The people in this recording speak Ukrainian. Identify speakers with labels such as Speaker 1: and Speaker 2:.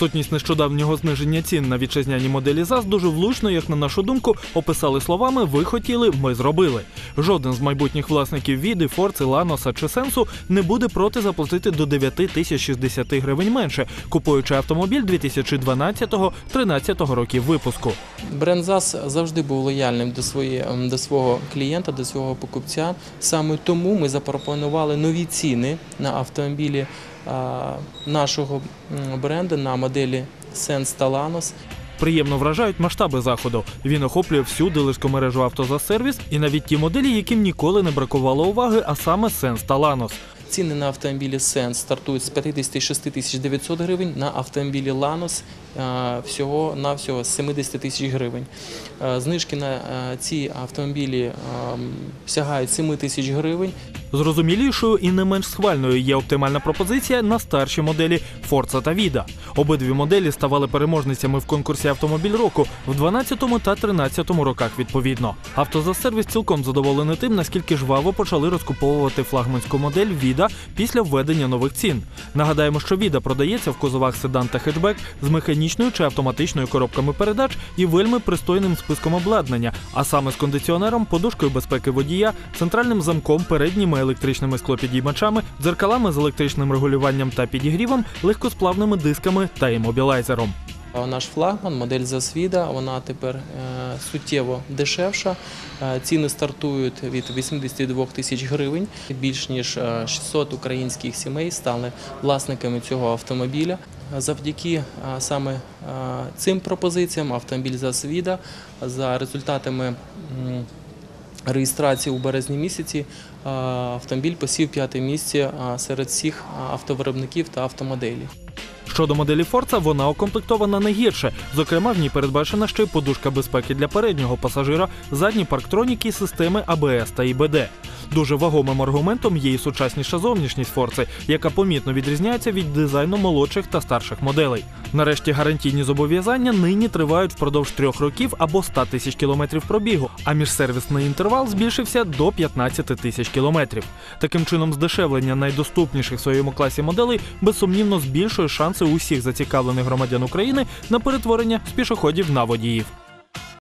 Speaker 1: Відсутність нещодавнього зниження цін на вітчизняні моделі ЗАЗ дуже влучно, як на нашу думку, описали словами Ви хотіли, ми зробили. Жоден з майбутніх власників Віди, Форци, Ланоса чи Сенсу не буде проти заплатити до 9 тисяч 60 гривень менше, купуючи автомобіль 2012-13 років випуску.
Speaker 2: Бренд ЗАЗ завжди був лояльним до, своєї, ем, до свого клієнта, до свого покупця. Саме тому ми запропонували нові ціни на автомобілі нашого бренду на моделі Sense та Lanos.
Speaker 1: Приємно вражають масштаби заходу. Він охоплює всю дилерську мережу автозасервіс і навіть ті моделі, яким ніколи не бракувало уваги, а саме Сенс та Ланос.
Speaker 2: Ціни на автомобілі Sense стартують з 56 тисяч 900 гривень, на автомобілі а, всього на всього 70 тисяч гривень. Знижки на ці автомобілі сягають 7 тисяч гривень.
Speaker 1: Зрозумілішою і не менш схвальною є оптимальна пропозиція на старші моделі Forza та Vida. Обидві моделі ставали переможницями в конкурсі автомобіль року в 12 та 13 роках відповідно. Автозасервіс цілком задоволений тим, наскільки жваво почали розкуповувати флагманську модель Vida після введення нових цін. Нагадаємо, що Vida продається в кузовах седан та хетчбек з механічною чи автоматичною коробками передач і вельми пристойним списком обладнання, а саме з кондиціонером, подушкою безпеки водія, центральним замком, передніми електричними склопідіймачами, дзеркалами з електричним регулюванням та підігрівом, легкосплавними дисками та імобілайзером.
Speaker 2: Наш флагман, модель Засвіда, вона тепер е, суттєво дешевша. Е, Ціни стартують від 82 тисяч гривень. Більш ніж е, 600 українських сімей стали власниками цього автомобіля. Завдяки е, саме е, цим пропозиціям автомобіль Засвіда за результатами реєстрації у березні місяці е, автомобіль посів п'яте місце е, серед всіх е, автовиробників та автомоделів.
Speaker 1: Щодо моделі Форца, вона укомплектована не гірше. Зокрема, в ній передбачена ще й подушка безпеки для переднього пасажира, задні парктроніки, системи АБС та ІБД. Дуже вагомим аргументом є і сучасніша зовнішність Форци, яка помітно відрізняється від дизайну молодших та старших моделей. Нарешті гарантійні зобов'язання нині тривають впродовж трьох років або 100 тисяч кілометрів пробігу, а міжсервісний інтервал збільшився до 15 тисяч кілометрів. Таким чином, здешевлення найдоступніших в своєму класі моделей безсумнівно збільшує шанси усіх зацікавлених громадян України на перетворення з пішоходів на водіїв.